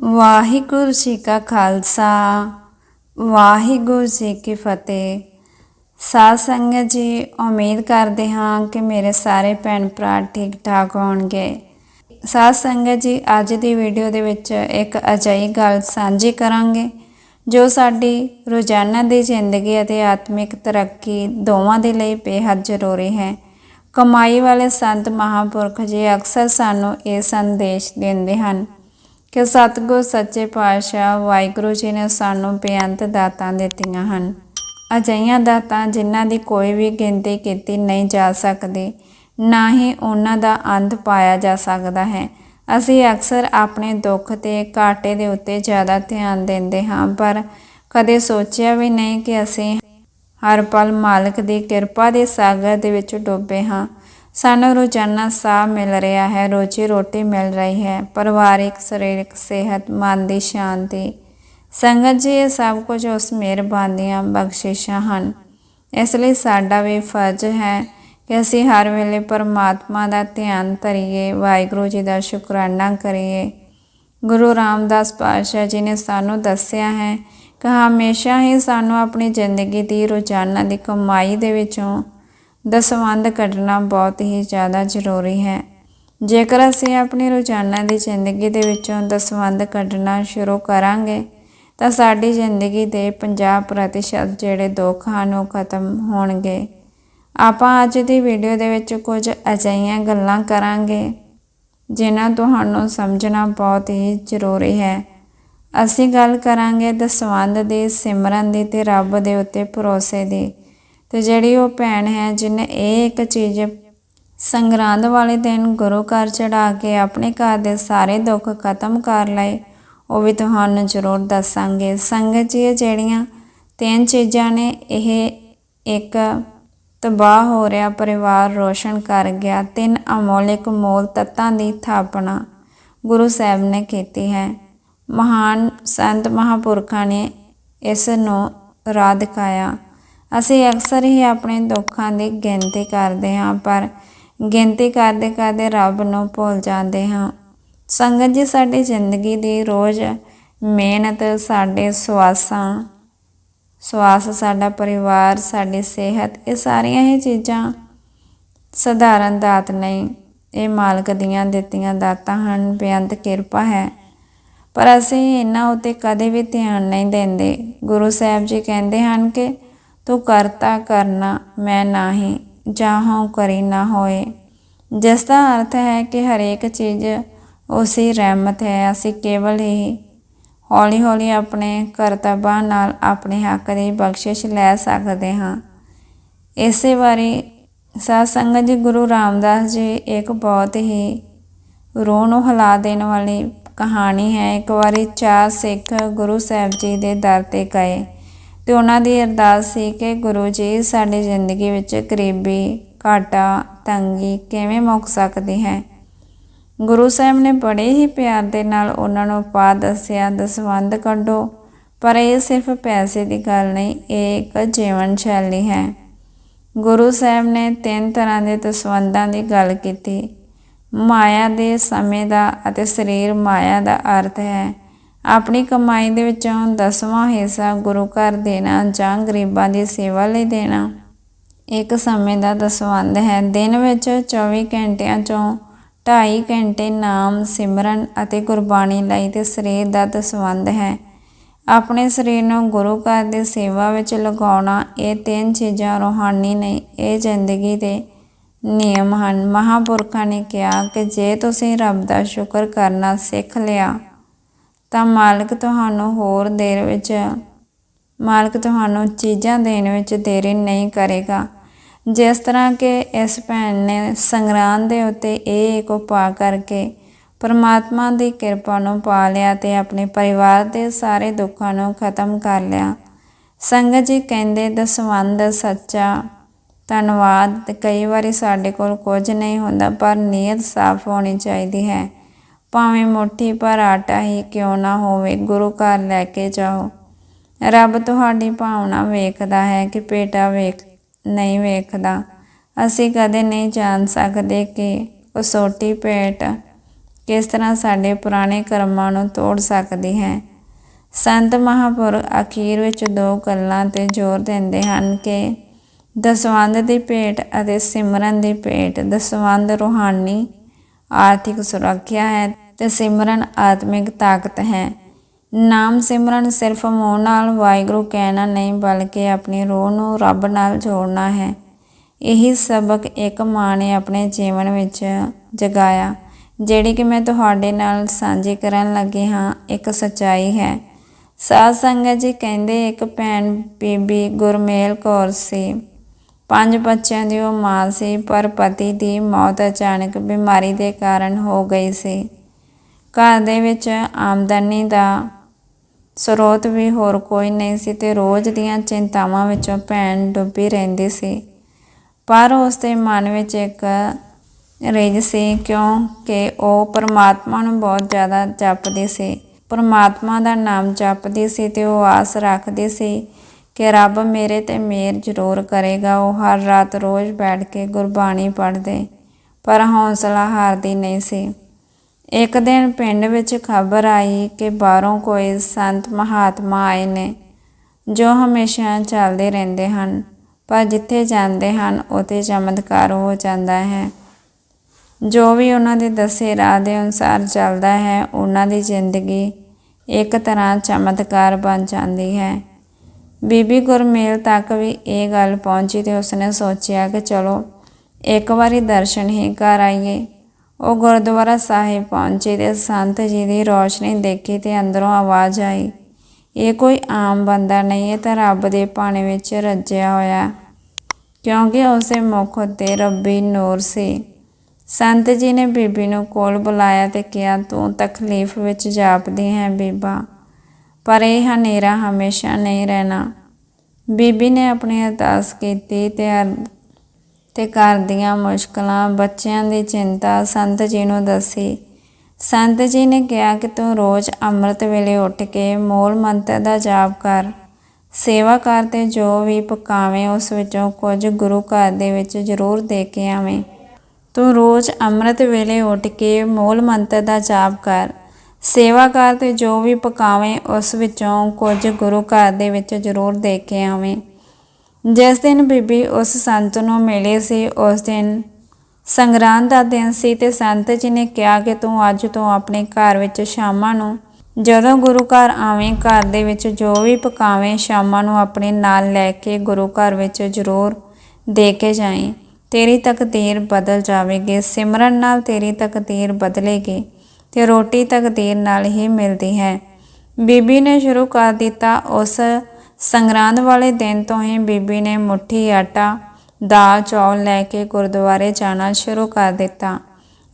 ਵਾਹਿਗੁਰੂ ਜੀ ਕਾ ਖਾਲਸਾ, ਵਾਹਿਗੁਰੂ ਜੀ ਕੀ ਫਤਿਹ। ਸਾਧ ਸੰਗਤ ਜੀ, ਉਮੀਦ ਕਰਦੇ ਹਾਂ ਕਿ ਮੇਰੇ ਸਾਰੇ ਭੈਣ ਭਰਾ ਠੀਕ ਠਾਕ ਹੋਣਗੇ। ਸਾਧ ਸੰਗਤ ਜੀ, ਅੱਜ ਦੀ ਵੀਡੀਓ ਦੇ ਵਿੱਚ ਇੱਕ ਅਜਿਹੀ ਗੱਲ ਸਾਂਝੀ ਕਰਾਂਗੇ, ਜੋ ਸਾਡੀ ਰੋਜ਼ਾਨਾ ਦੀ ਜ਼ਿੰਦਗੀ ਅਤੇ ਆਤਮਿਕ ਤਰੱਕੀ ਦੋਵਾਂ ਦੇ ਲਈ ਬੇਹੱਦ ਜ਼ਰੂਰੀ ਹੈ। ਕਮਾਈ ਵਾਲੇ ਸੰਤ ਮਹਾਂਪੁਰਖ ਜੀ ਅਕਸਰ ਸਾਨੂੰ ਇਹ ਸੰਦੇਸ਼ ਦਿੰਦੇ ਹਨ ਕਿ ਸਤਿਗੁਰ ਸੱਚੇ ਪਾਤਸ਼ਾਹ ਵਾਹਿਗੁਰੂ ਜੀ ਨੇ ਸਾਨੂੰ ਬੇਅੰਤ ਦਾਤਾਂ ਦਿੱਤੀਆਂ ਹਨ। ਅਜਿਹੀਆਂ ਦਾਤਾਂ ਜਿਨ੍ਹਾਂ ਦੀ ਕੋਈ ਵੀ ਗਿਣਤੀ ਕੀਤੀ ਨਹੀਂ ਜਾ ਸਕਦੀ, ਨਾ ਹੀ ਉਹਨਾਂ ਦਾ ਅੰਤ ਪਾਇਆ ਜਾ ਸਕਦਾ ਹੈ। ਅਸੀਂ ਅਕਸਰ ਆਪਣੇ ਦੁੱਖ ਤੇ ਘਾਟੇ ਦੇ ਉੱਤੇ ਜ਼ਿਆਦਾ ਧਿਆਨ ਦਿੰਦੇ ਹਾਂ, ਪਰ ਕਦੇ ਸੋਚਿਆ ਵੀ ਨਹੀਂ ਕਿ ਅਸੀਂ ਹਰ ਪਲ ਮਾਲਕ ਦੀ ਕਿਰਪਾ ਦੇ ਸਾਗਰ ਦੇ ਵਿੱਚ ਡੁੱਬੇ ਹਾਂ। ਸਾਨੂੰ ਰੋਜ਼ਾਨਾ ਸਾਹ ਮਿਲ ਰਿਹਾ ਹੈ, ਰੋਜੀ ਰੋਟੀ ਮਿਲ ਰਹੀ ਹੈ, ਪਰਿਵਾਰਿਕ, ਸਰੀਰਕ, ਸਿਹਤ, ਮਨ ਦੀ ਸ਼ਾਂਤੀ। ਸੰਗਤ ਜੀ, ਇਹ ਸਭ ਕੁਝ ਉਸ ਮਿਹਰਬਾਨ ਦੀਆਂ ਬਖਸ਼ਿਸ਼ਾਂ ਹਨ। ਇਸ ਲਈ ਸਾਡਾ ਵੀ ਫਰਜ਼ ਹੈ ਕਿ ਅਸੀਂ ਹਰ ਵੇਲੇ ਪਰਮਾਤਮਾ ਦਾ ਧਿਆਨ ਧਰੀਏ, ਵਾਹਿਗੁਰੂ ਜੀ ਦਾ ਸ਼ੁਕਰਾਨਾ ਕਰੀਏ। ਗੁਰੂ ਰਾਮਦਾਸ ਪਾਤਸ਼ਾਹ ਜੀ ਨੇ ਸਾਨੂੰ ਦੱਸਿਆ ਹੈ ਕਿ ਹਮੇਸ਼ਾ ਹੀ ਸਾਨੂੰ ਆਪਣੀ ਜ਼ਿੰਦਗੀ ਦੀ ਰੋਜ਼ਾਨਾ ਦੀ ਕਮਾਈ ਦੇ ਵਿੱਚੋਂ ਦਸਵੰਧ ਕੱਢਣਾ ਬਹੁਤ ਹੀ ਜ਼ਿਆਦਾ ਜ਼ਰੂਰੀ ਹੈ। ਜੇਕਰ ਅਸੀਂ ਆਪਣੀ ਰੋਜ਼ਾਨਾ ਦੀ ਜ਼ਿੰਦਗੀ ਦੇ ਵਿੱਚੋਂ ਦਸਵੰਧ ਕੱਢਣਾ ਸ਼ੁਰੂ ਕਰਾਂਗੇ, ਤਾਂ ਸਾਡੀ ਜ਼ਿੰਦਗੀ ਦੇ 50% ਜਿਹੜੇ ਦੁੱਖ ਹਨ, ਉਹ ਖਤਮ ਹੋਣਗੇ। ਆਪਾਂ ਅੱਜ ਦੀ ਵੀਡੀਓ ਦੇ ਵਿੱਚ ਕੁਝ ਅਜਿਹੀਆਂ ਗੱਲਾਂ ਕਰਾਂਗੇ, ਜਿਨ੍ਹਾਂ ਤੁਹਾਨੂੰ ਸਮਝਣਾ ਬਹੁਤ ਹੀ ਜ਼ਰੂਰੀ ਹੈ। ਅਸੀਂ ਗੱਲ ਕਰਾਂਗੇ ਦਸਵੰਧ ਦੇ ਸਿਮਰਨ ਦੀ ਤੇ ਰੱਬ ਦੇ ਉੱਤੇ ਭਰੋਸੇ ਦੀ। ਤੇ ਜਿਹੜੀ ਉਹ ਭੈਣ ਹੈ, ਜਿਹਨੇ ਇਹ ਇੱਕ ਚੀਜ਼ ਸੰਗਰਾਂਦ ਵਾਲੇ ਦਿਨ ਗੁਰੂ ਘਰ ਚੜਾ ਕੇ ਆਪਣੇ ਘਰ ਦੇ ਸਾਰੇ ਦੁੱਖ ਖਤਮ ਕਰ ਲਏ, ਉਹ ਵੀ ਤੁਹਾਨੂੰ ਜ਼ਰੂਰ ਦੱਸਾਂਗੇ। ਸੰਗਤ ਜੀ, ਇਹ ਜਿਹੜੀਆਂ ਤਿੰਨ ਚੀਜ਼ਾਂ ਨੇ, ਇਹ ਇੱਕ ਤਬਾਹ ਹੋ ਰਿਹਾ ਪਰਿਵਾਰ ਰੋਸ਼ਨ ਕਰ ਗਿਆ, ਤਿੰਨ ਅਮੋਲਿਕ ਮੋਲ ਤਤਾਂ ਦੀ ਥਾਪਣਾ ਗੁਰੂ ਸਾਹਿਬ ਨੇ ਕੀਤੀ ਹੈ। ਮਹਾਨ ਸੰਤ ਮਹਾਪੁਰਖਾਂ ਨੇ ਇਸ ਨੂੰ ਰਾਹ ਦਿਖਾਇਆ। ਅਸੀਂ ਅਕਸਰ ਹੀ ਆਪਣੇ ਦੁੱਖਾਂ ਦੀ ਗਿਣਤੀ ਕਰਦੇ ਹਾਂ, ਪਰ ਗਿਣਤੀ ਕਰਦੇ ਕਰਦੇ ਰੱਬ ਨੂੰ ਭੁੱਲ ਜਾਂਦੇ ਹਾਂ। ਸੰਗਤ ਜੀ, ਸਾਡੀ ਜ਼ਿੰਦਗੀ ਦੀ ਰੋਜ਼ ਮਿਹਨਤ, ਸਾਡੇ ਸਵਾਸਾਂ, ਸਵਾਸ ਸਾਡਾ ਪਰਿਵਾਰ, ਸਾਡੀ ਸਿਹਤ, ਇਹ ਸਾਰੀਆਂ ਹੀ ਚੀਜ਼ਾਂ ਸਧਾਰਨ ਦਾਤ ਨਹੀਂ। ਇਹ ਮਾਲਕ ਦੀਆਂ ਦਿੱਤੀਆਂ ਦਾਤਾਂ ਹਨ, ਬੇਅੰਤ ਕਿਰਪਾ ਹੈ। ਪਰ ਅਸੀਂ ਇਹਨਾਂ ਉਤੇ ਕਦੇ ਵੀ ਧਿਆਨ ਨਹੀਂ ਦਿੰਦੇ। ਗੁਰੂ ਸਾਹਿਬ ਜੀ ਕਹਿੰਦੇ ਹਨ ਕਿ ਤੂੰ ਕਰਤਾ ਕਰਨਾ, ਮੈਂ ਨਾਹੀ ਜਾਹੋਂ ਕਰੀ ਨਾ ਹੋਏ। ਜਿਸ ਦਾ ਅਰਥ ਹੈ ਕਿ ਹਰੇਕ ਚੀਜ਼ ਉਸੇ ਰਹਿਮਤ ਹੈ, ਅਸੀਂ ਕੇਵਲ ਹੀ ਹੌਲੀ ਹੌਲੀ ਆਪਣੇ ਕਰਤੱਵਾਂ ਨਾਲ ਆਪਣੇ ਹੱਕ ਦੀ ਬਖਸ਼ਿਸ਼ ਲੈ ਸਕਦੇ ਹਾਂ। ਇਸੇ ਵਾਰੀ ਸਾਧ ਸੰਗਤ ਜੀ ਗੁਰੂ ਰਾਮਦਾਸ ਜੀ ਇੱਕ ਬਹੁਤ ਹੀ ਰੋਹ ਨੂੰ ਹਿਲਾ ਦੇਣ ਵਾਲੀ ਕਹਾਣੀ ਹੈ। ਇੱਕ ਵਾਰੀ ਚਾਰ ਸਿੱਖ ਗੁਰੂ ਸਾਹਿਬ ਜੀ ਦੇ ਦਰ ਤੇ ਗਏ। ਤੇ ਉਹਨਾਂ ਦੀ ਅਰਦਾਸ ਸੀ ਕਿ ਗੁਰੂ ਜੀ ਸਾਡੀ ਜ਼ਿੰਦਗੀ ਵਿੱਚ ਗਰੀਬੀ, ਘਾਟਾ, ਤੰਗੀ ਕਿਵੇਂ ਮੁੱਕ ਸਕਦੀ ਹੈ। ਗੁਰੂ ਸਾਹਿਬ ਨੇ ਬੜੇ ਹੀ ਪਿਆਰ ਦੇ ਨਾਲ ਉਹਨਾਂ ਨੂੰ ਪਾ ਦੱਸਿਆ ਦਸਵੰਦ ਕੱਢੋ, ਪਰ ਇਹ ਸਿਰਫ ਪੈਸੇ ਦੀ ਗੱਲ ਨਹੀਂ, ਇਹ ਇੱਕ ਜੀਵਨ ਸ਼ੈਲੀ ਹੈ। ਗੁਰੂ ਸਾਹਿਬ ਨੇ ਤਿੰਨ ਤਰ੍ਹਾਂ ਦੇ ਦਸਵੰਦਾਂ ਦੀ ਗੱਲ ਕੀਤੀ। ਮਾਇਆ ਦੇ ਸਮੇਂ ਦਾ ਅਤੇ ਸਰੀਰ ਮਾਇਆ ਦਾ ਅਰਥ ਹੈ। ਆਪਣੀ ਕਮਾਈ ਦੇ ਵਿੱਚੋਂ ਦਸਵਾਂ ਹਿੱਸਾ ਗੁਰੂ ਘਰ ਦੇਣਾ ਜਾਂ ਗਰੀਬਾਂ ਦੀ ਸੇਵਾ ਲਈ ਦੇਣਾ। ਇੱਕ ਸਮੇਂ ਦਾ ਦਸਵੰਦ ਹੈ। ਦਿਨ ਵਿੱਚ 24 ਘੰਟਿਆਂ ਚੋਂ 2.5 ਘੰਟੇ ਨਾਮ, ਸਿਮਰਨ ਅਤੇ ਗੁਰਬਾਣੀ ਲਈ ਤੇ ਸਰੀਰ ਦਾ ਦਸਵੰਦ ਹੈ। ਆਪਣੇ ਸਰੀਰ ਨੂੰ ਗੁਰੂ ਘਰ ਦੀ ਸੇਵਾ ਵਿੱਚ ਲਗਾਉਣਾ ਇਹ ਤਿੰਨ ਚੀਜ਼ਾਂ ਰੋਹਾਨੀ ਨਹੀਂ ਇਹ ਜ਼ਿੰਦਗੀ ਦੇ ਨਿਯਮ ਹਨ। ਮਹਾਪੁਰਖਾਂ ਨੇ ਕਿਹਾ ਕਿ ਜੇ ਤੁਸੀਂ ਰੱਬ ਦਾ ਸ਼ੁਕਰ ਕਰਨਾ ਸਿੱਖ ਲਿਆ ਤਾਂ ਮਾਲਕ ਤੁਹਾਨੂੰ ਹੋਰ ਦੇਰ ਵਿੱਚ, ਮਾਲਕ ਤੁਹਾਨੂੰ ਚੀਜ਼ਾਂ ਦੇਣ ਵਿੱਚ ਦੇਰੀ ਨਹੀਂ ਕਰੇਗਾ। ਜਿਸ ਤਰ੍ਹਾਂ ਕਿ ਇਸ ਭੈਣ ਨੇ ਸੰਗਰਾਂਦ ਦੇ ਉੱਤੇ ਇਹ ਇੱਕ ਉਪਾਅ ਕਰਕੇ ਪਰਮਾਤਮਾ ਦੀ ਕਿਰਪਾ ਨੂੰ ਪਾ ਲਿਆ ਤੇ ਆਪਣੇ ਪਰਿਵਾਰ ਦੇ ਸਾਰੇ ਦੁੱਖਾਂ ਨੂੰ ਖਤਮ ਕਰ ਲਿਆ। ਸੰਗਤ ਜੀ ਕਹਿੰਦੇ ਦਸਵੰਦ ਸੱਚਾ ਧੰਨਵਾਦ। ਕਈ ਵਾਰੀ ਸਾਡੇ ਕੋਲ ਕੁਝ ਨਹੀਂ ਹੁੰਦਾ, ਪਰ ਨੀਅਤ ਸਾਫ਼ ਹੋਣੀ ਚਾਹੀਦੀ ਹੈ। ਭਾਵੇਂ ਮੁੱਠੀ ਪਰ ਆਟਾ ਹੀ ਕਿਉਂ ਨਾ ਹੋਵੇ, ਗੁਰੂ ਘਰ ਲੈ ਕੇ ਜਾਓ। ਰੱਬ ਤੁਹਾਡੀ ਭਾਵਨਾ ਵੇਖਦਾ ਹੈ ਕਿ ਪੇਟਾ ਵੇਖ, ਨਹੀਂ ਵੇਖਦਾ। ਅਸੀਂ ਕਦੇ ਨਹੀਂ ਜਾਣ ਸਕਦੇ ਕਿ ਕਸੋਟੀ ਸੋਟੀ ਪੇਟ ਕਿਸ ਤਰ੍ਹਾਂ ਸਾਡੇ ਪੁਰਾਣੇ ਕਰਮਾਂ ਨੂੰ ਤੋੜ ਸਕਦੀ ਹੈ। ਸੰਤ ਮਹਾਂਪੁਰਖ ਅਖੀਰ ਵਿੱਚ ਦੋ ਗੱਲਾਂ ਤੇ ਜ਼ੋਰ ਦਿੰਦੇ ਹਨ ਕਿ ਦਸਵੰਧ ਦੀ ਭੇਟ ਅਤੇ ਸਿਮਰਨ ਦੀ ਭੇਟ ਦਸਵੰਧ ਰੂਹਾਨੀ ਆਰਥਿਕ ਸੁਰੱਖਿਆ ਹੈ ਤੇ ਸਿਮਰਨ ਆਤਮਿਕ ਤਾਕਤ ਹੈ। ਨਾਮ ਸਿਮਰਨ ਸਿਰਫ ਮੂੰਹ ਨਾਲ ਵਾਹਿਗੁਰੂ ਕਹਿਣਾ ਨਹੀਂ, ਬਲਕਿ ਆਪਣੀ ਰੂਹ ਨੂੰ ਰੱਬ ਨਾਲ ਜੋੜਨਾ ਹੈ। ਇਹੀ ਸਬਕ ਇੱਕ ਮਾਂ ਨੇ ਆਪਣੇ ਜੀਵਨ ਵਿੱਚ ਜਗਾਇਆ, ਜਿਹੜੀ ਕਿ ਮੈਂ ਤੁਹਾਡੇ ਨਾਲ ਸਾਂਝੀ ਕਰਨ ਲੱਗੀ ਹਾਂ, ਇੱਕ ਸੱਚਾਈ ਹੈ। ਸਾਧ ਸੰਗਤ ਜੀ ਕਹਿੰਦੇ, ਇੱਕ ਭੈਣ ਬੀਬੀ ਗੁਰਮੇਲ ਕੌਰ ਸੀ। ਪੰਜ ਬੱਚਿਆਂ ਦੀ ਉਹ ਮਾਂ ਸੀ, ਪਰ ਪਤੀ ਦੀ ਮੌਤ ਅਚਾਨਕ ਬਿਮਾਰੀ ਦੇ ਕਾਰਨ ਹੋ ਗਈ ਸੀ। ਘਰ ਦੇ ਵਿੱਚ ਆਮਦਨੀ ਦਾ ਸਰੋਤ ਵੀ ਹੋਰ ਕੋਈ ਨਹੀਂ ਸੀ ਤੇ ਰੋਜ਼ ਦੀਆਂ ਚਿੰਤਾਵਾਂ ਵਿੱਚੋਂ ਭੈਣ ਡੁੱਬੀ ਰਹਿੰਦੀ ਸੀ। ਪਰ ਉਸ ਦੇ ਮਨ ਵਿੱਚ ਇੱਕ ਰਿਝ ਸੀ, ਕਿਉਂਕਿ ਉਹ ਪਰਮਾਤਮਾ ਨੂੰ ਬਹੁਤ ਜ਼ਿਆਦਾ ਜਪਦੀ ਸੀ। ਪਰਮਾਤਮਾ ਦਾ ਨਾਮ ਜਪਦੀ ਸੀ ਤੇ ਉਹ ਆਸ ਰੱਖਦੀ ਸੀ ਕਿ ਰੱਬ ਮੇਰੇ ਤੇ ਮਿਹਰ ਜ਼ਰੂਰ ਕਰੇਗਾ। ਉਹ ਹਰ ਰਾਤ ਰੋਜ਼ ਬੈਠ ਕੇ ਗੁਰਬਾਣੀ ਪੜ੍ਹਦੇ, ਪਰ ਹੌਸਲਾ ਹਾਰਦੀ ਨਹੀਂ ਸੀ। ਇੱਕ ਦਿਨ ਪਿੰਡ ਵਿੱਚ ਖਬਰ ਆਈ ਕਿ ਬਾਹਰੋਂ ਕੋਈ ਸੰਤ ਮਹਾਤਮਾ ਆਏ ਨੇ, ਜੋ ਹਮੇਸ਼ਾ ਚੱਲਦੇ ਰਹਿੰਦੇ ਹਨ, ਪਰ ਜਿੱਥੇ ਜਾਂਦੇ ਹਨ, ਉਥੇ ਚਮਤਕਾਰ ਹੋ ਜਾਂਦਾ ਹੈ। ਜੋ ਵੀ ਉਹਨਾਂ ਦੇ ਦੱਸੇ ਰਾਹ ਦੇ ਅਨੁਸਾਰ ਚੱਲਦਾ ਹੈ, ਉਹਨਾਂ ਦੀ ਜ਼ਿੰਦਗੀ ਇੱਕ ਤਰ੍ਹਾਂ ਚਮਤਕਾਰ ਬਣ ਜਾਂਦੀ ਹੈ। ਬੀਬੀ ਗੁਰਮੇਲ ਤੱਕ ਵੀ ਇਹ ਗੱਲ ਪਹੁੰਚੀ ਤੇ ਉਸਨੇ ਸੋਚਿਆ ਕਿ ਚਲੋ, ਇੱਕ ਵਾਰੀ ਦਰਸ਼ਨ ਹੀ ਕਰ ਆਈਏ। ਉਹ ਗੁਰਦੁਆਰਾ ਸਾਹਿਬ ਪਹੁੰਚੇ ਤੇ ਸੰਤ ਜੀ ਦੀ ਰੋਸ਼ਨੀ ਦੇਖੀ ਤੇ ਅੰਦਰੋਂ ਆਵਾਜ਼ ਆਈ, ਇਹ ਕੋਈ ਆਮ ਬੰਦਾ ਨਹੀਂ ਇਹ ਤਾਂ ਰੱਬ ਦੇ ਪਾਣੀ ਵਿੱਚ ਰੱਜਿਆ ਹੋਇਆ ਕਿਉਂਕਿ ਉਸੇ ਮੁਖ ਉੱਤੇ ਰੱਬੀ ਨੂਰ ਸੀ। ਸੰਤ ਜੀ ਨੇ ਬੀਬੀ ਨੂੰ ਕੋਲ ਬੁਲਾਇਆ ਤੇ ਕਿਹਾ, ਤੂੰ ਤਕਲੀਫ ਵਿੱਚ ਜਾਪਦੀ ਹੈ ਬੀਬਾ। ਪਰ ਇਹ ਹਨੇਰਾ ਹਮੇਸ਼ਾ ਨਹੀਂ ਰਹਿਣਾ। ਬੀਬੀ ਨੇ ਆਪਣੀ ਅਰਦਾਸ ਕੀਤੀ ਤੇ ਤੇ ਘਰ ਦੀਆਂ ਮੁਸ਼ਕਲਾਂ, ਬੱਚਿਆਂ ਦੀ ਚਿੰਤਾ ਸੰਤ ਜੀ ਨੂੰ ਦੱਸੀ। ਸੰਤ ਜੀ ਨੇ ਕਿਹਾ ਕਿ ਤੂੰ ਰੋਜ਼ ਅੰਮ੍ਰਿਤ ਵੇਲੇ ਉੱਠ ਕੇ ਮੂਲ ਮੰਤਰ ਦਾ ਜਾਪ ਕਰ। ਸੇਵਾ ਕਰ ਤੇ ਜੋ ਵੀ ਪਕਾਵੇਂ, ਉਸ ਵਿੱਚੋਂ ਕੁਝ ਗੁਰੂ ਘਰ ਦੇ ਵਿੱਚ ਜ਼ਰੂਰ ਦੇ ਕੇ ਆਵੇਂ। ਤੂੰ ਰੋਜ਼ ਅੰਮ੍ਰਿਤ ਵੇਲੇ ਉੱਠ ਕੇ ਮੂਲ ਮੰਤਰ ਦਾ ਜਾਪ ਕਰ। ਸੇਵਾ ਕਰ ਤੇ ਜੋ ਵੀ ਪਕਾਵੇਂ, ਉਸ ਵਿੱਚੋਂ ਕੁਝ ਗੁਰੂ ਘਰ ਦੇ ਵਿੱਚ ਜ਼ਰੂਰ ਦੇ ਕੇ ਆਵੇਂ। ਜਿਸ ਦਿਨ ਬੀਬੀ ਉਸ ਸੰਤ ਨੂੰ ਮਿਲੀ ਸੀ, ਉਸ ਦਿਨ ਸੰਗਰਾਂਦ ਦਾ ਦਿਨ ਸੀ ਤੇ ਸੰਤ ਜੀ ਨੇ ਕਿਹਾ ਕਿ ਤੂੰ ਅੱਜ ਤੋਂ ਆਪਣੇ ਘਰ ਵਿੱਚ ਸ਼ਾਮਾਂ ਨੂੰ ਜਦੋਂ ਗੁਰੂ ਘਰ ਆਵੇਂ, ਘਰ ਦੇ ਵਿੱਚ ਜੋ ਵੀ ਪਕਾਵੇਂ, ਸ਼ਾਮਾਂ ਨੂੰ ਆਪਣੇ ਨਾਲ ਲੈ ਕੇ ਗੁਰੂ ਘਰ ਵਿੱਚ ਜ਼ਰੂਰ ਦੇ ਕੇ ਜਾਏ ਤੇਰੀ ਤਕਦੀਰ ਬਦਲ ਜਾਵੇਗੀ, ਸਿਮਰਨ ਨਾਲ ਤੇਰੀ ਤਕਦੀਰ ਬਦਲੇਗੀ। ਤੇ ਰੋਟੀ ਤਕਦੀਰ ਨਾਲ ਹੀ ਮਿਲਦੀ ਹੈ। ਬੀਬੀ ਨੇ ਸ਼ੁਰੂ ਕਰ ਦਿੱਤਾ ਉਸ ਸੰਗਰਾਂਦ ਵਾਲੇ ਦਿਨ ਤੋਂ ਹੀ ਬੀਬੀ ਨੇ ਮੁੱਠੀ, ਆਟਾ, ਦਾਲ, ਚੌਲ ਲੈ ਕੇ ਗੁਰਦੁਆਰੇ ਜਾਣਾ ਸ਼ੁਰੂ ਕਰ ਦਿੱਤਾ।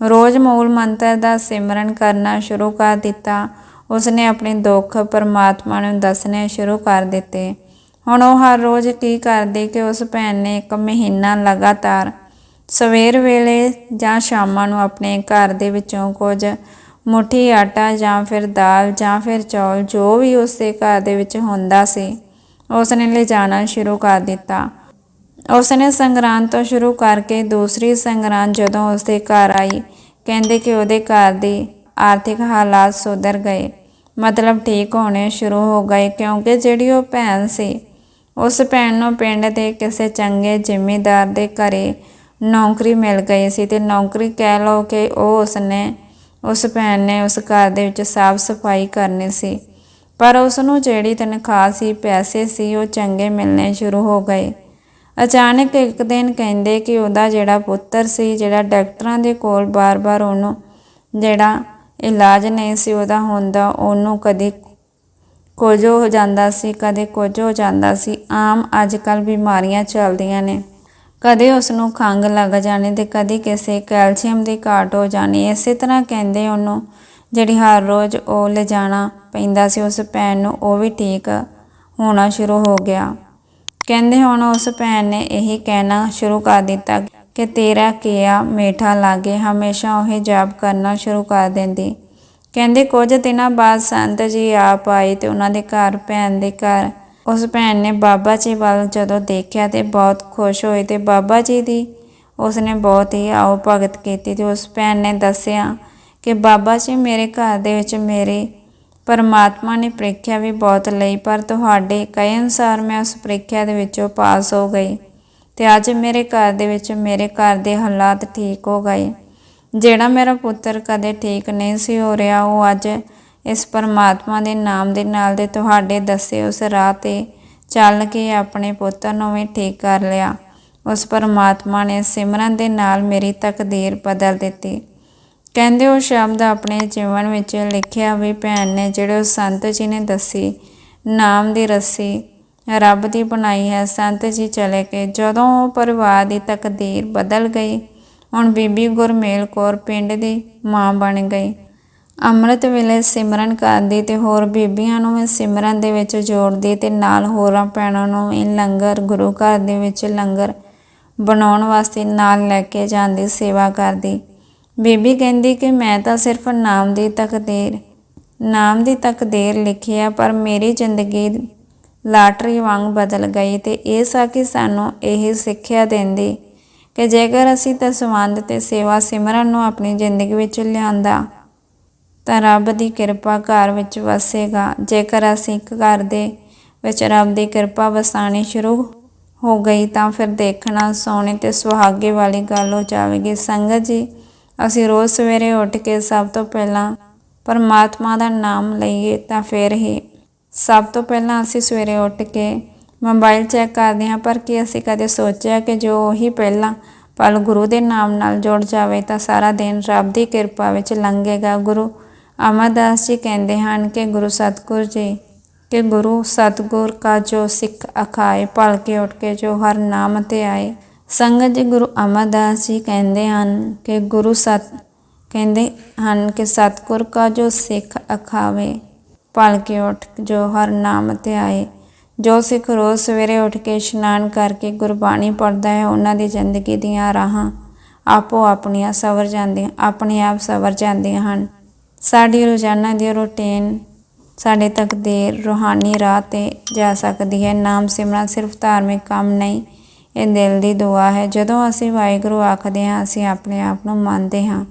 ਰੋਜ਼ ਮੂਲ ਮੰਤਰ ਦਾ ਸਿਮਰਨ ਕਰਨਾ ਸ਼ੁਰੂ ਕਰ ਦਿੱਤਾ। ਉਸਨੇ ਆਪਣੇ ਦੁੱਖ ਪਰਮਾਤਮਾ ਨੂੰ ਦੱਸਣੇ ਸ਼ੁਰੂ ਕਰ ਦਿੱਤੇ। ਹੁਣ ਉਹ ਹਰ ਰੋਜ਼ ਕੀ ਕਰਦੀ ਕਿ ਉਸ ਭੈਣ ਨੇ ਇੱਕ ਮਹੀਨਾ ਲਗਾਤਾਰ ਸਵੇਰ ਵੇਲੇ ਜਾਂ ਸ਼ਾਮਾਂ ਨੂੰ ਆਪਣੇ ਘਰ ਦੇ ਵਿੱਚੋਂ ਕੁਝ ਮੁੱਠੀ, ਆਟਾ ਜਾਂ ਫਿਰ ਦਾਲ ਜਾਂ ਫਿਰ ਚੌਲ ਜੋ ਵੀ ਉਸ ਦੇ ਘਰ ਦੇ ਵਿੱਚ ਹੁੰਦਾ ਸੀ ਉਸ ਨੇ ਲਿਜਾਣਾ ਸ਼ੁਰੂ ਕਰ ਦਿੱਤਾ। ਉਸ ਨੇ ਸੰਗਰਾਂਦ ਤੋਂ ਸ਼ੁਰੂ ਕਰਕੇ ਦੂਸਰੀ ਸੰਗਰਾਂਦ ਜਦੋਂ ਉਸ ਦੇ ਘਰ ਆਈ, ਕਹਿੰਦੇ ਕਿ ਉਹਦੇ ਘਰ ਦੀ ਆਰਥਿਕ ਹਾਲਾਤ ਸੁਧਰ ਗਏ। ਮਤਲਬ ਠੀਕ ਹੋਣੇ ਸ਼ੁਰੂ ਹੋ ਗਏ ਕਿਉਂਕਿ ਜਿਹੜੀ ਉਹ ਭੈਣ ਸੀ, ਉਸ ਭੈਣ ਨੂੰ ਪਿੰਡ ਦੇ ਕਿਸੇ ਚੰਗੇ ਜ਼ਿਮੀਂਦਾਰ ਦੇ ਘਰੇ ਨੌਕਰੀ ਮਿਲ ਗਈ ਸੀ ਤੇ ਨੌਕਰੀ ਕਹਿ ਲਓ ਕਿ ਉਹ ਉਸਨੇ ਉਸ ਭੈਣ ਨੇ ਉਸ ਘਰ ਦੇ ਵਿੱਚ ਸਾਫ਼ ਸਫ਼ਾਈ ਕਰਨੀ ਸੀ। ਪਰ ਉਸ ਨੂੰ ਜਿਹੜੀ ਤਨਖਾਹ ਸੀ, ਪੈਸੇ ਸੀ, ਉਹ ਚੰਗੇ ਮਿਲਣੇ ਸ਼ੁਰੂ ਹੋ ਗਏ। ਅਚਾਨਕ ਇੱਕ ਦਿਨ ਕਹਿੰਦੇ ਕਿ ਉਹਦਾ ਜਿਹੜਾ ਪੁੱਤਰ ਸੀ, ਜਿਹੜਾ ਡਾਕਟਰਾਂ ਦੇ ਕੋਲ ਬਾਰ-ਬਾਰ ਉਹਨੂੰ ਜਿਹੜਾ ਇਲਾਜ ਨਹੀਂ ਸੀ ਉਹਦਾ ਹੁੰਦਾ, ਉਹਨੂੰ ਕਦੇ ਕੁਝ ਹੋ ਜਾਂਦਾ ਸੀ, ਕਦੇ ਕੁਝ ਹੋ ਜਾਂਦਾ ਸੀ। ਆਮ ਅੱਜ ਕੱਲ ਬਿਮਾਰੀਆਂ ਚੱਲਦੀਆਂ ਨੇ। ਕਦੇ ਉਸ ਨੂੰ ਖੰਘ ਲੱਗ ਜਾਣੀ ਤੇ ਕਦੇ ਕਿਸੇ ਕੈਲਸ਼ੀਅਮ ਦੀ ਘਾਟ ਹੋ ਜਾਣੀ, ਇਸੇ ਤਰ੍ਹਾਂ ਕਹਿੰਦੇ ਉਹਨੂੰ, ਜਿਹੜੀ ਹਰ ਰੋਜ਼ ਉਹ ਲਿਜਾਣਾ ਪੈਂਦਾ ਸੀ, ਉਸ ਭੈਣ ਨੂੰ ਉਹ ਵੀ ਠੀਕ ਹੋਣਾ ਸ਼ੁਰੂ ਹੋ ਗਿਆ। ਕਹਿੰਦੇ ਹੁਣ ਉਸ ਭੈਣ ਨੇ ਇਹੀ ਕਹਿਣਾ ਸ਼ੁਰੂ ਕਰ ਦਿੱਤਾ ਕਿ ਤੇਰਾ ਕੀਆ ਮੀਠਾ ਲਾਗੇ, ਹਮੇਸ਼ਾ ਉਹ ਜਾਪ ਕਰਨਾ ਸ਼ੁਰੂ ਕਰ ਦਿੰਦੀ। ਕਹਿੰਦੇ ਕੁਝ ਦਿਨਾਂ ਬਾਅਦ ਸੰਤ ਜੀ ਆਪ ਆਏ ਤੇ ਉਹਨਾਂ ਦੇ ਘਰ, ਭੈਣ ਦੇ ਘਰ ਉਸ ਭੈਣ ਨੇ ਬਾਬਾ ਜੀ ਵੱਲ ਜਦੋਂ ਦੇਖਿਆ ਤੇ ਬਹੁਤ ਖੁਸ਼ ਹੋਏ ਤੇ ਬਾਬਾ ਜੀ ਦੀ ਉਸਨੇ ਬਹੁਤ ਹੀ ਆਓ ਭਗਤ ਕੀਤੀ ਤੇ ਉਸ ਭੈਣ ਨੇ ਦੱਸਿਆ ਕਿ ਬਾਬਾ ਜੀ ਮੇਰੇ ਘਰ ਦੇ ਵਿੱਚ ਮੇਰੇ ਪਰਮਾਤਮਾ ਨੇ ਪ੍ਰੀਖਿਆ ਵੀ ਬਹੁਤ ਲਈ, ਪਰ ਤੁਹਾਡੇ ਕਹੇ ਅਨੁਸਾਰ ਮੈਂ ਉਸ ਪ੍ਰੀਖਿਆ ਦੇ ਵਿੱਚੋਂ ਪਾਸ ਹੋ ਗਈ ਤੇ ਅੱਜ ਮੇਰੇ ਘਰ ਦੇ ਵਿੱਚ ਮੇਰੇ ਘਰ ਦੇ ਹਾਲਾਤ ਠੀਕ ਹੋ ਗਏ। ਜਿਹੜਾ ਮੇਰਾ ਪੁੱਤਰ ਕਦੇ ਠੀਕ ਨਹੀਂ ਸੀ ਹੋ ਰਿਹਾ, ਉਹ ਅੱਜ ਇਸ ਪਰਮਾਤਮਾ ਦੇ ਨਾਮ ਦੇ ਨਾਲ ਦੇ ਤੁਹਾਡੇ ਦੱਸੇ ਉਸ ਰਾਹ ਤੇ ਚੱਲ ਕੇ ਆਪਣੇ ਪੁੱਤਰ ਨੂੰ ਵੀ ਠੀਕ ਕਰ ਲਿਆ। ਉਸ ਪਰਮਾਤਮਾ ਨੇ ਸਿਮਰਨ ਦੇ ਨਾਲ ਮੇਰੀ ਤਕਦੀਰ ਬਦਲ ਦਿੱਤੀ। ਕਹਿੰਦੇ ਉਹ ਸ਼ਬਦ ਆਪਣੇ ਜੀਵਨ ਵਿੱਚ ਲਿਖਿਆ ਵੀ ਭੈਣ ਨੇ ਜਿਹੜੇ ਉਹ ਸੰਤ ਜੀ ਨੇ ਦੱਸੀ, ਨਾਮ ਦੀ ਰੱਸੀ ਰੱਬ ਦੀ ਬਣਾਈ ਹੈ, ਸੰਤ ਜੀ ਚਲੇ ਗਏ। ਜਦੋਂ ਉਹ ਪਰਿਵਾਰ ਦੀ ਤਕਦੀਰ ਬਦਲ ਗਈ, ਹੁਣ ਬੀਬੀ ਗੁਰਮੇਲ ਕੌਰ ਪਿੰਡ ਦੀ ਮਾਂ ਬਣ ਗਈ। ਅੰਮ੍ਰਿਤ ਵੇਲੇ ਸਿਮਰਨ ਕਰਦੀ ਤੇ ਹੋਰ ਬੀਬੀਆਂ ਨੂੰ ਵੀ ਸਿਮਰਨ ਦੇ ਵਿੱਚ ਜੋੜਦੀ ਤੇ ਨਾਲ ਹੋਰਾਂ ਭੈਣਾਂ ਨੂੰ ਵੀ ਲੰਗਰ, ਗੁਰੂ ਘਰ ਦੇ ਵਿੱਚ ਲੰਗਰ ਬਣਾਉਣ ਵਾਸਤੇ ਨਾਲ ਲੈ ਕੇ ਜਾਂਦੀ, ਸੇਵਾ ਕਰਦੀ। ਬੀਬੀ ਕਹਿੰਦੀ ਕਿ ਮੈਂ ਤਾਂ ਸਿਰਫ ਨਾਮ ਦੀ ਤਕਦੀਰ, ਨਾਮ ਦੀ ਤਕਦੀਰ ਲਿਖੀ ਹੈ ਪਰ ਮੇਰੀ ਜ਼ਿੰਦਗੀ ਲਾਟਰੀ ਵਾਂਗ ਬਦਲ ਗਈ ਤੇ ਇਹ ਸਾਕੀ ਸਾਨੂੰ ਇਹ ਸਿੱਖਿਆ ਦਿੰਦੀ ਕਿ ਜੇਕਰ ਅਸੀਂ ਤਸਵੰਦ ਤੇ ਸੇਵਾ ਸਿਮਰਨ ਨੂੰ ਆਪਣੀ ਜ਼ਿੰਦਗੀ ਵਿੱਚ ਲਿਆਂਦਾ ਤਾਂ ਰੱਬ ਦੀ ਕਿਰਪਾ ਘਰ ਵਿੱਚ ਵਸੇਗਾ। ਜੇਕਰ ਅਸੀਂ ਇੱਕ ਘਰ ਦੇ ਵਿੱਚ ਰੱਬ ਦੀ ਕਿਰਪਾ ਵਸਾਣੀ ਸ਼ੁਰੂ ਹੋ ਗਈ ਤਾਂ ਫਿਰ ਦੇਖਣਾ, ਸੋਹਣੇ ਤੇ ਸੁਹਾਗੇ ਵਾਲੀ ਗੱਲ ਹੋ ਜਾਵੇਗੀ। ਸੰਗਤ ਜੀ, ਅਸੀਂ ਰੋਜ਼ ਸਵੇਰੇ ਉੱਠ ਕੇ ਸਭ ਤੋਂ ਪਹਿਲਾਂ ਪਰਮਾਤਮਾ ਦਾ ਨਾਮ ਲਈਏ ਤਾਂ ਫਿਰ ਹੀ ਸਭ ਤੋਂ ਪਹਿਲਾਂ ਅਸੀਂ ਸਵੇਰੇ ਉੱਠ ਕੇ ਮੋਬਾਈਲ ਚੈੱਕ ਕਰਦੇ ਹਾਂ। ਪਰ ਕੀ ਅਸੀਂ ਕਦੇ ਸੋਚਿਆ ਕਿ ਜੋ ਉਹੀ ਪਹਿਲਾਂ ਪਲ ਗੁਰੂ ਦੇ ਨਾਮ ਨਾਲ ਜੁੜ ਜਾਵੇ ਤਾਂ ਸਾਰਾ ਦਿਨ ਰੱਬ ਦੀ ਕਿਰਪਾ ਵਿੱਚ ਲੰਘੇਗਾ। ਗੁਰੂ ਅਮਰਦਾਸ ਜੀ ਕਹਿੰਦੇ ਹਨ ਕਿ ਗੁਰੂ ਸਤਿਗੁਰ ਜੀ, ਕਿ ਗੁਰੂ ਸਤਿਗੁਰ ਕਾ ਜੋ ਸਿੱਖ ਅਖਾਏ ਭਲ ਕੇ ਉੱਠ ਕੇ ਜੋ ਹਰ ਨਾਮ ਤੇ ਆਏ। ਸੰਗਤ ਜੀ ਗੁਰੂ ਅਮਰਦਾਸ ਜੀ ਕਹਿੰਦੇ ਹਨ ਕਿ ਗੁਰੂ ਸਤ, ਕਹਿੰਦੇ ਹਨ ਕਿ ਸਤਿਗੁਰ ਕਾ ਜੋ ਸਿੱਖ ਅਖਾਵੇ ਭਲ ਕੇ ਉੱਠ ਜੋ ਹਰ ਨਾਮ ਤੇ ਆਏ। ਜੋ ਸਿੱਖ ਰੋਜ਼ ਸਵੇਰੇ ਉੱਠ ਕੇ ਇਸ਼ਨਾਨ ਕਰਕੇ ਗੁਰਬਾਣੀ ਪੜ੍ਹਦਾ ਹੈ, ਉਹਨਾਂ ਦੀ ਜ਼ਿੰਦਗੀ ਦੀਆਂ ਰਾਹਾਂ ਆਪੋ ਆਪਣੀਆਂ ਸਵਰ ਜਾਂਦੀਆਂ, ਆਪਣੇ ਆਪ ਸਵਰ ਜਾਂਦੀਆਂ ਹਨ। ਸਾਡੀ ਰੋਜ਼ਾਨਾ ਦੀ ਰੁਟੀਨ ਸਾਡੇ ਤਕਦੀਰ ਰੂਹਾਨੀ ਰਾਹ ਤੇ ਜਾ ਸਕਦੀ ਹੈ। ਨਾਮ ਸਿਮਰਨ ਸਿਰਫ ਧਾਰਮਿਕ ਕੰਮ ਨਹੀਂ, ਇਹ ਦਿਲ ਦੀ ਦੁਆ ਹੈ। ਜਦੋਂ ਅਸੀਂ ਵਾਹਿਗੁਰੂ ਆਖਦੇ ਹਾਂ, ਅਸੀਂ ਆਪਣੇ ਆਪ ਨੂੰ ਮੰਨਦੇ ਹਾਂ।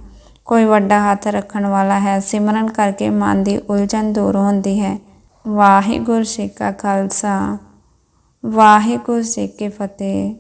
ਕੋਈ ਵੱਡਾ ਹੱਥ ਰੱਖਣ ਵਾਲਾ ਹੈ। ਸਿਮਰਨ ਕਰਕੇ ਮਨ ਦੀ ਉਲਝਣ ਦੂਰ ਹੁੰਦੀ ਹੈ। ਵਾਹਿਗੁਰੂ ਜੀ ਕਾ ਖਾਲਸਾ, ਵਾਹਿਗੁਰੂ ਜੀ ਕੀ ਫਤਿਹ।